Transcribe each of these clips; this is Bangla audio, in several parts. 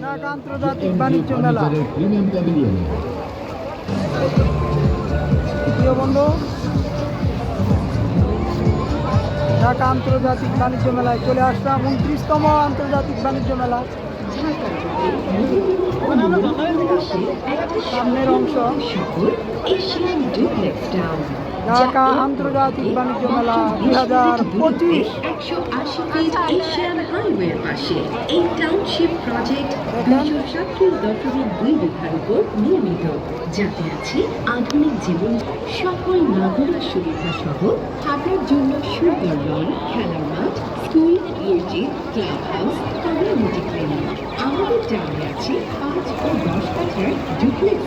ঢাকা আন্তর্জাতিক বাণিজ্য মেলা আন্তর্জাতিক বাণিজ্য মেলায় চলে আসলাম উনত্রিশতম আন্তর্জাতিক বাণিজ্য মেলা। সামনের অংশ। ঢাকা আন্তর্জাতিক বাণিজ্য মেলা দুই হাজার পঁচিশ এই টাউনশিপ প্রজেক্ট দুশো দশমিক দুই বিঘার উপর নির্মিত, যাতে আছে আধুনিক জীবন, সকল নাগরিক সুবিধা সহ থাকার জন্য সুন্দর লন খেলার মাঠ, স্কুল মসজিদ ক্লাব হাউস কমিউনিটি ক্লিনিক আমাদের টাউনে আছে পাঁচ ও দশ ডুপ্লেক্স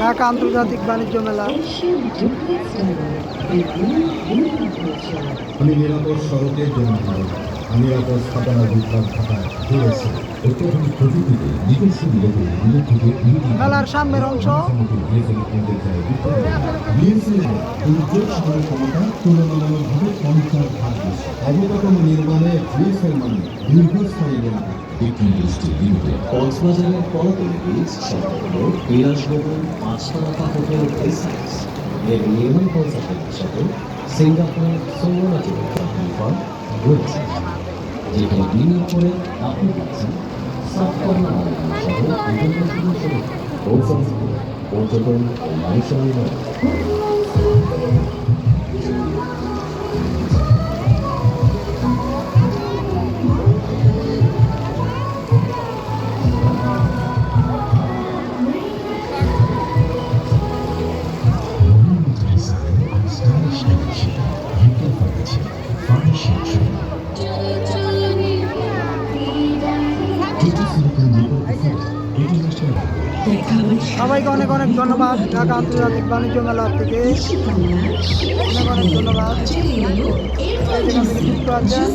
ঢাকা আন্তর্জাতিক বাণিজ্য মেলা। আমি নিরাপদ সড়কের জন্য আমি নিরাপদ স্থাপনা বিভাগ ঢাকায় ঘুরেছি। থেকে সামনের অংশ তুলনামূলকভাবে পঞ্চাশ ভাগ বেশি অবকাঠামো নির্মাণে মানে দীর্ঘস্থায়ী এলাকা কক্সবাজারের সম্পর্ক বিলাসবহুল পাঁচতলা হোটেল এর সাথে রয়েছে। বিনিয়োগ করে আপনি পাচ্ছেন 大阪、大阪、大阪。সবাইকে অনেক অনেক ধন্যবাদ। ঢাকা আন্তর্জাতিক বাণিজ্য মেলা থেকে অনেক অনেক ধন্যবাদ। যুক্ত আছেন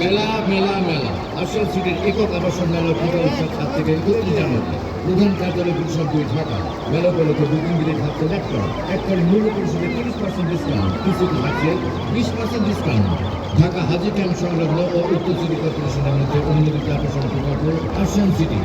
মেলা মেলা মেলা। আসল সিটির একক আবাসন মেলা পূজা উৎসব থেকে উনিশ জানুয়ারি। প্রধান কার্যালয় পরিষদ দুই ঢাকা। মেলা উপলক্ষে দুদিন দিনে থাকছে ল্যাপটপ একবার মূল্য পরিশোধে তিরিশ পার্সেন্ট ডিসকাউন্ট কিছু থাকছে বিশ percent discount Dhaka Haji camp সংলগ্ন ও উত্তর সিটি কর্পোরেশনের মধ্যে অনুমোদিত আকর্ষণ প্রকল্প আসন সিটি।